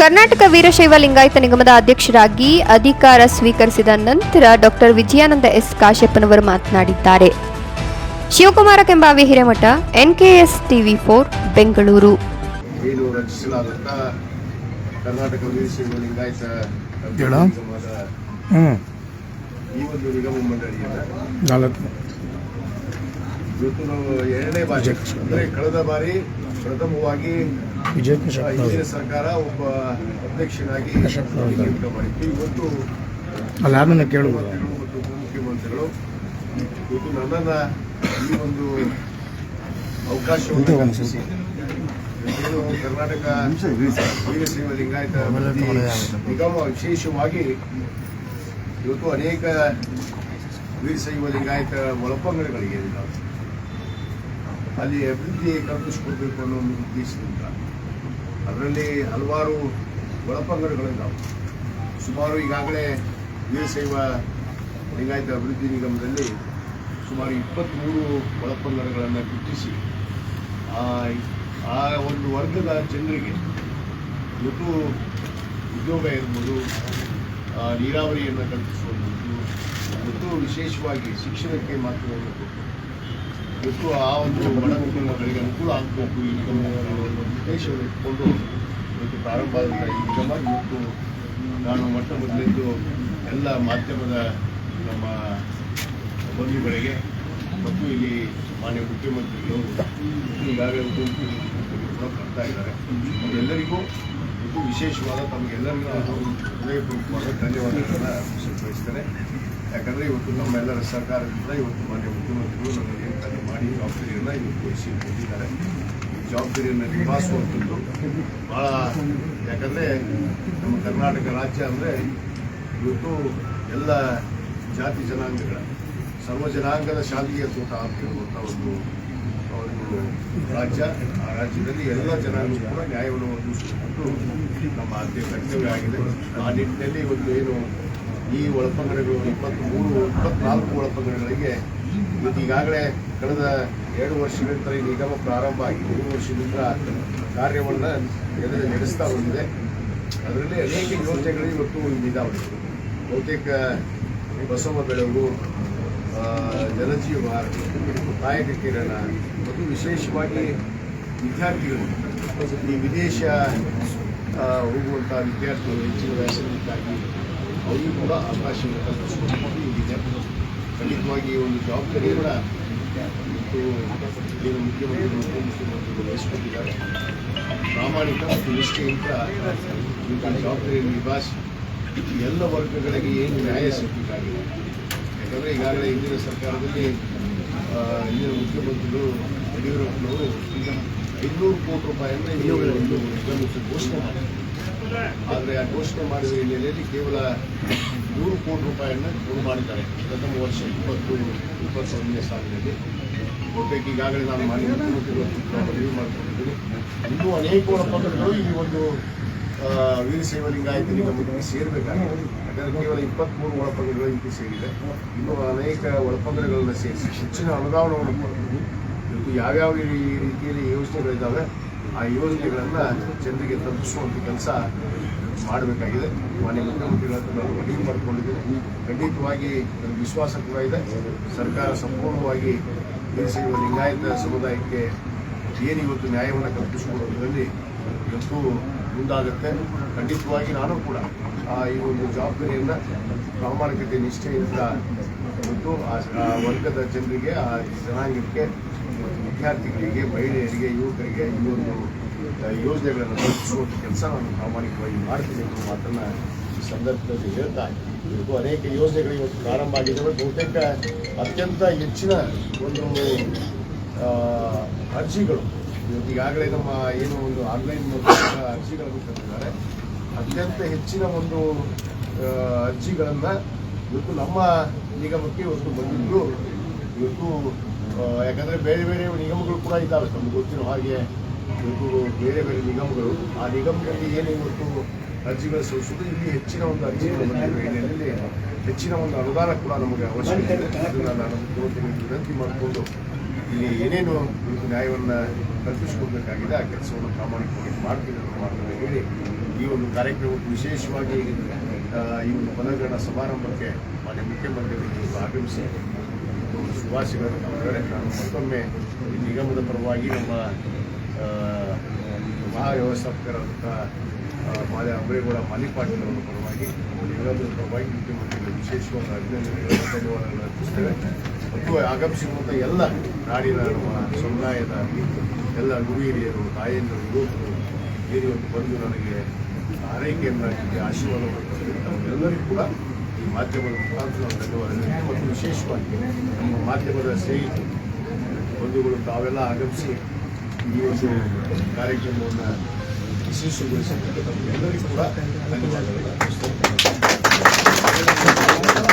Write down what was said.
ಕರ್ನಾಟಕ ವೀರಶೈವ ಲಿಂಗಾಯತ ನಿಗಮದ ಅಧ್ಯಕ್ಷರಾಗಿ ಅಧಿಕಾರ ಸ್ವೀಕರಿಸಿದ ನಂತರ ಡಾಕ್ಟರ್ ವಿಜಯಾನಂದ ಎಸ್ ಕಾಶ್ಯಪ್ಪನವರು ಮಾತನಾಡಿದ್ದಾರೆ. Shivakumara Kembavi Hiremath NKS TV four Bengaluru. ಏನು ರಚಿಸಲಾದಂಥ ಕರ್ನಾಟಕ ವೀರಶೈವ ಲಿಂಗಾಯತ ನಿಗಮದ ಈ ಒಂದು ನಿಗಮ ಮಂಡಳಿಯನ್ನು ನಾಲ್ಕು. ಇವತ್ತು ನಾವು ಎರಡನೇ ಬಾರಿ ಅಂದರೆ ಕಳೆದ ಬಾರಿ ಪ್ರಥಮವಾಗಿ ಹಿಂದಿನ ಸರ್ಕಾರ ಒಬ್ಬ ಅಧ್ಯಕ್ಷನಾಗಿ ನೇಮಕ ಮಾಡಿತ್ತು. ಇವತ್ತು ಮತ್ತು ಉಪಮುಖ್ಯಮಂತ್ರಿಗಳು ಇವತ್ತು ನನ್ನನ್ನು ಈ ಒಂದು ಅವಕಾಶವನ್ನು ಇಂಥ ಕಲ್ಪಿಸಿ ಏನು ಕರ್ನಾಟಕ ವೀರಶೈವ ಲಿಂಗಾಯತ ನಿಗಮ ವಿಶೇಷವಾಗಿ ಇವತ್ತು ಅನೇಕ ವೀರಶೈವ ಲಿಂಗಾಯತ ಒಳಪಂಗಡಗಳಿಗೆ ಇದ್ದಾವೆ ಅಲ್ಲಿ ಅಭಿವೃದ್ಧಿ ಕಲ್ಪಿಸಿಕೊಡ್ಬೇಕು ಅನ್ನೋ ಒಂದು ಉದ್ದೇಶದಿಂದ ಅದರಲ್ಲಿ ಹಲವಾರು ಒಳಪಂಗಡಗಳಿದ್ದಾವೆ ಸುಮಾರು ಈಗಾಗಲೇ ವೀರಶೈವ ಲಿಂಗಾಯತ ಅಭಿವೃದ್ಧಿ ನಿಗಮದಲ್ಲಿ ಸುಮಾರು ಇಪ್ಪತ್ತ್ಮೂರು ಒಳಪಂಗಡಗಳನ್ನು ಗುರುತಿಸಿ, ಆ ಒಂದು ವರ್ಗದ ಜನರಿಗೆ ಇವತ್ತು ಉದ್ಯೋಗ ಇರ್ಬೋದು ನೀರಾವರಿಯನ್ನು ಕಲ್ಪಿಸುವಂಥದ್ದು ಮತ್ತು ವಿಶೇಷವಾಗಿ ಶಿಕ್ಷಣಕ್ಕೆ ಮಾತ್ರ ಇವತ್ತು ಆ ಒಂದು ಬಡ ಕುಟುಂಬಗಳಿಗೆ ಅನುಕೂಲ ಆಗಬೇಕು ಈ ಒಂದು ಉದ್ದೇಶವನ್ನು ಇಟ್ಕೊಂಡು ಇವತ್ತು ಪ್ರಾರಂಭ ಆದಂಥ ಈ ನಿಗಮ ಇವತ್ತು ನಾನು ಮೊಟ್ಟ ಮೊದಲಿದ್ದು ಎಲ್ಲ ಮಾಧ್ಯಮದ ನಮ್ಮ ಬಂಧುಗಳಿಗೆ ಮತ್ತು ಇಲ್ಲಿ ಮಾನ್ಯ ಮುಖ್ಯಮಂತ್ರಿಗಳು ಈಗಾಗಲೇ ಉಪಮುಖ್ಯಮಂತ್ರಿಗಳು ಕೂಡ ಇದ್ದಾರೆ. ಅವರೆಲ್ಲರಿಗೂ ಇದು ವಿಶೇಷವಾದ ತಮಗೆಲ್ಲರಿಗೂ ಹೃದಯಪೂರ್ವಕವಾದ ಧನ್ಯವಾದಗಳನ್ನು ಬಯಸ್ತೇನೆ ಯಾಕಂದರೆ ಇವತ್ತು ನಮ್ಮೆಲ್ಲರ ಸರ್ಕಾರದಿಂದ ಇವತ್ತು ಮಾನ್ಯ ಮುಖ್ಯಮಂತ್ರಿಗಳು ನಮಗೆ ಕರೆ ಮಾಡಿ, ಜವಾಬ್ದಾರಿಯನ್ನು ಇವತ್ತು ವಹಿಸಿ ಕೊಟ್ಟಿದ್ದಾರೆ. ಜವಾಬ್ದಾರಿಯನ್ನು ನಿಭಾಯಿಸುವಂಥದ್ದು ಭಾಳ ಯಾಕಂದರೆ ನಮ್ಮ ಕರ್ನಾಟಕ ರಾಜ್ಯ ಅಂದರೆ ಇವತ್ತು ಎಲ್ಲ ಜಾತಿ ಜನಾಂಗಗಳ, ಸರ್ವ ಜನಾಂಗದ ಶಾಲೆಗೆ ತೋಟ ಅಂತ ಒಂದು ರಾಜ್ಯ. ಆ ರಾಜ್ಯದಲ್ಲಿ ಎಲ್ಲ ಜನಾಂಗ ಕೂಡ ನ್ಯಾಯವನ್ನು ಒದಗಿಸಿಕೊಂಡು ನಮ್ಮ ಆದ್ಯ ಕರ್ತವ್ಯ ಆಗಿದೆ. ಆ ನಿಟ್ಟಿನಲ್ಲಿ ಇವತ್ತು ಏನು ಈ ಒಳಪಂಗಡಗಳು ಇಪ್ಪತ್ತ್ಮೂರು ಇಪ್ಪತ್ನಾಲ್ಕು ಒಳಪಂಗಡಗಳಿಗೆ ಈಗಾಗಲೇ ಕಳೆದ ಎರಡು ವರ್ಷಗಳಿಂದ ಈ ನಿಗಮ ಪ್ರಾರಂಭ ಆಗಿ ಮೂರು ವರ್ಷದಿಂದ ಕಾರ್ಯವನ್ನು ನಡೆಸ್ತಾ ಬಂದಿದೆ. ಅದರಲ್ಲಿ ಅನೇಕ ಯೋಜನೆಗಳು ಇವತ್ತು ಇದಾವೆ. ಬಹುತೇಕ ಬಸವ ಬೆಳಗು ಜನಜೀವ ಕಾಯಕ ಕಿರಣ ಮತ್ತು ವಿಶೇಷವಾಗಿ ವಿದ್ಯಾರ್ಥಿಗಳು. ಈ ವಿದೇಶ ಹೋಗುವಂಥ ವಿದ್ಯಾರ್ಥಿಗಳು ಹೆಚ್ಚಿನ ವ್ಯಾಸಂಗಕ್ಕಾಗಿ ಅವರಿಗೂ ಕೂಡ ಅವಕಾಶ ಖಂಡಿತವಾಗಿ ಒಂದು ಜವಾಬ್ದಾರಿ ಕೂಡ ಮತ್ತು ಇಲ್ಲಿನ ಮುಖ್ಯಮಂತ್ರಿಗಳು ಉಪಮುಖ್ಯಮಂತ್ರಿಗಳು ವಹಿಸಿಕೊಂಡಿದ್ದಾರೆ ಪ್ರಾಮಾಣಿಕ ಮತ್ತು ನಿಷ್ಠೆಯಿಂದ ಈ ಜವಾಬ್ದಾರಿಯನ್ನು ನಿಭಾಯಿಸಿ ಎಲ್ಲ ವರ್ಗಗಳಿಗೆ ಏನು ನ್ಯಾಯ ಸಿಗಬೇಕಾಗಿದೆ ಯಾಕಂದರೆ ಈಗಾಗಲೇ ಹಿಂದಿನ ಸರ್ಕಾರದಲ್ಲಿ ಹಿಂದಿನ ಮುಖ್ಯಮಂತ್ರಿಗಳು, ಯಡಿಯೂರಪ್ಪನವರು ಐದುನೂರು ಕೋಟಿ ರೂಪಾಯಿಯನ್ನು ಒಂದು ಘೋಷಣೆ ಮಾಡಿದ್ದಾರೆ. ಆದರೆ ಆ ಘೋಷಣೆ ಮಾಡಿದ ಹಿನ್ನೆಲೆಯಲ್ಲಿ ಕೇವಲ ನೂರು ಕೋಟಿ ರೂಪಾಯಿಯನ್ನು ಕೊಡು ಮಾಡಿದ್ದಾರೆ. ಪ್ರಥಮ ವರ್ಷ ಇಪ್ಪತ್ತು ಇಪ್ಪತ್ತೊಂದನೇ ಸಾಲಿನಲ್ಲಿ. ಬಹುತೇಕ ಈಗಾಗಲೇ ನಾನು ಮಾನ್ಯ ಮಾಡ್ಕೊಂಡಿದ್ದೀನಿ. ಇನ್ನೂ ಅನೇಕ ಒಳಪಂಗಡಗಳು ಈ ಒಂದು ಆ, ವೀರಶೈವ ಲಿಂಗಾಯತ ನಿಗಮಕ್ಕೆ ಸೇರಬೇಕಾಗಿದೆ. ಯಾಕಂದರೆ ಕೇವಲ ಇಪ್ಪತ್ತ್ಮೂರು ಒಳಪಂಗಡಗಳು ಇಂತಿ ಸೇರಿದೆ. ಇನ್ನೂ ಅನೇಕ ಒಳಪಂಗಡಗಳನ್ನು ಸೇರಿಸಿ ಹೆಚ್ಚಿನ ಅನುದಾನವನ್ನು ಕೊಡ್ತೀವಿ ಇವತ್ತು ಯಾವ್ಯಾವ ಈ ರೀತಿಯಲ್ಲಿ ಯೋಜನೆಗಳಿದ್ದಾವೆ ಆ ಯೋಜನೆಗಳನ್ನು ಜನರಿಗೆ ತಲುಪಿಸುವಂಥ ಕೆಲಸ ಮಾಡಬೇಕಾಗಿದೆ. ಮಾನ್ಯ ಮುಖ್ಯಮಂತ್ರಿಗಳ ಹತ್ರ ನಾನು ಮನವಿ ಮಾಡಿಕೊಂಡಿದ್ದೀನಿ ಖಂಡಿತವಾಗಿ ನನಗೆ ವಿಶ್ವಾಸ ಕೂಡ ಇದೆ. ಸರ್ಕಾರ ಸಂಪೂರ್ಣವಾಗಿ ವೀರಶೈವ ಲಿಂಗಾಯತ ಸಮುದಾಯಕ್ಕೆ ಏನು ಇವತ್ತು ನ್ಯಾಯವನ್ನು ಕಲ್ಪಿಸಿಕೊಡುವುದರಲ್ಲಿ ಇವತ್ತು ಮುಂದಾಗುತ್ತೆ. ಖಂಡಿತವಾಗಿ ನಾನು ಕೂಡ ಆ ಈ ಒಂದು ಜವಾಬ್ದಾರಿಯನ್ನು ಪ್ರಾಮಾಣಿಕತೆ ನಿಷ್ಠೆಯಿಂದ ಇವತ್ತು ಆ ವರ್ಗದ ಜನರಿಗೆ, ಆ ಜನಾಂಗಕ್ಕೆ ವಿದ್ಯಾರ್ಥಿಗಳಿಗೆ, ಮಹಿಳೆಯರಿಗೆ, ಯುವಕರಿಗೆ ಈ ಒಂದು ಯೋಜನೆಗಳನ್ನು ತಲುಪಿಸುವಂಥ ಕೆಲಸ ನಾನು ಪ್ರಾಮಾಣಿಕವಾಗಿ ಮಾಡ್ತೀನಿ ಅನ್ನೋ ಮಾತನ್ನು ಈ ಸಂದರ್ಭದಲ್ಲಿ ಹೇಳ್ತಾ ಇವತ್ತು ಅನೇಕ ಯೋಜನೆಗಳು ಇವತ್ತು ಪ್ರಾರಂಭ ಆಗಿದ್ದಾವೆ. ಬಹುತೇಕ ಅತ್ಯಂತ ಹೆಚ್ಚಿನ ಒಂದು ಅರ್ಜಿಗಳು. ಇವತ್ತು ಈಗಾಗಲೇ ನಮ್ಮ ಏನು ಒಂದು ಆನ್ಲೈನ್ ಮೂಲಕ ಅರ್ಜಿಗಳನ್ನು ತಂದಿದ್ದಾರೆ. ಅತ್ಯಂತ ಹೆಚ್ಚಿನ ಒಂದು ಅರ್ಜಿಗಳನ್ನು ಇವತ್ತು ನಮ್ಮ ನಿಗಮಕ್ಕೆ ಇವತ್ತು ಬಂದಿದ್ದು ಇವತ್ತು ಯಾಕಂದರೆ ಬೇರೆ ಬೇರೆ ನಿಗಮಗಳು ಕೂಡ ಇದ್ದಾವೆ. ನಮ್ಗೆ ಗೊತ್ತಿರೋ ಹಾಗೆ ಬೇರೆ ಬೇರೆ ನಿಗಮಗಳು. ಆ ನಿಗಮದಲ್ಲಿ ಏನು ಇವತ್ತು ಅರ್ಜಿಗಳು ಸಲ್ಲಿಸೋದು ಇಲ್ಲಿ ಹೆಚ್ಚಿನ ಒಂದು ಅರ್ಜಿ ಹಿನ್ನೆಲೆಯಲ್ಲಿ ಹೆಚ್ಚಿನ ಒಂದು ಅನುದಾನ ಕೂಡ ನಮಗೆ ಅವಶ್ಯಕತೆ ಇದೆ. ಅದನ್ನು ನಾನು ಮುಖ್ಯಮಂತ್ರಿಗಳಿಗೆ ವಿನಂತಿ ಮಾಡಿಕೊಂಡು ಇಲ್ಲಿ ಏನೇನು ನ್ಯಾಯವನ್ನು ಕಲ್ಪಿಸಿಕೊಡ್ಬೇಕಾಗಿದೆ. ಆ ಕೆಲಸವನ್ನು ಪ್ರಾಮಾಣಿಕವಾಗಿ ಮಾಡ್ತೀನಿ ಅನ್ನೋ ಹೇಳಿ ಈ ಒಂದು ಕಾರ್ಯಕ್ರಮಕ್ಕೆ ವಿಶೇಷವಾಗಿ ಈ ಒಂದು ಪದಗ್ರಹಣ ಸಮಾರಂಭಕ್ಕೆ ಮಾನ್ಯ ಮುಖ್ಯಮಂತ್ರಿಗಳು ಇವತ್ತು ಆಗಮಿಸಿ ಶುಭಾಶಯಗಳನ್ನು ಕೊಟ್ಟಿದ್ದಾರೆ ನಾನು ಮತ್ತೊಮ್ಮೆ ಈ ನಿಗಮದ ಪರವಾಗಿ ನಮ್ಮ ಆ, ಮಹಾವ್ಯವಸ್ಥಾಪಕರಾದಂಥ ಮಾಲೆ ಅಂಬರೇಗೌಡ ಮಾಲಿಪಾಟೀಲ್ ಅವರ ಪರವಾಗಿ ನಿಗಮದ ಪರವಾಗಿ ಮುಖ್ಯಮಂತ್ರಿಗಳು ವಿಶೇಷವಾದ ಅಭಿನಂದನೆಗಳನ್ನು ಧನ್ಯವಾದಗಳನ್ನು ಅರ್ಪಿಸ್ತೇವೆ. ಮತ್ತು ಆಗಮಿಸಿರುವಂಥ ಎಲ್ಲ ನಾಡಿನ ನಮ್ಮ ಸಮುದಾಯದ ಎಲ್ಲ ಗುರು ಹಿರಿಯರು ತಾಯಂದಿರು ಯುವಕರು ಇವತ್ತು ಬಂದು ನನಗೆ ಆರೈಕೆಯನ್ನು ಆಶೀರ್ವಾದವನ್ನು ಎಲ್ಲರಿಗೂ ತಮ್ಮೆಲ್ಲರಿಗೂ ಕೂಡ ಈ ಮಾಧ್ಯಮದ ಮುಖಾಂತರ ಧನ್ಯವಾದಗಳು ಮತ್ತು ವಿಶೇಷವಾಗಿ ನಮ್ಮ ಮಾಧ್ಯಮದ ಸ್ನೇಹಿತರು, ಬಂಧುಗಳು ತಾವೆಲ್ಲ ಆಗಮಿಸಿ ಈ ಒಂದು ಕಾರ್ಯಕ್ರಮವನ್ನು ಯಶಸ್ವಿಗೊಳಿಸಿದ್ದಕ್ಕೆ ನಮಗೆಲ್ಲರಿಗೂ ಕೂಡ ಧನ್ಯವಾದಗಳು.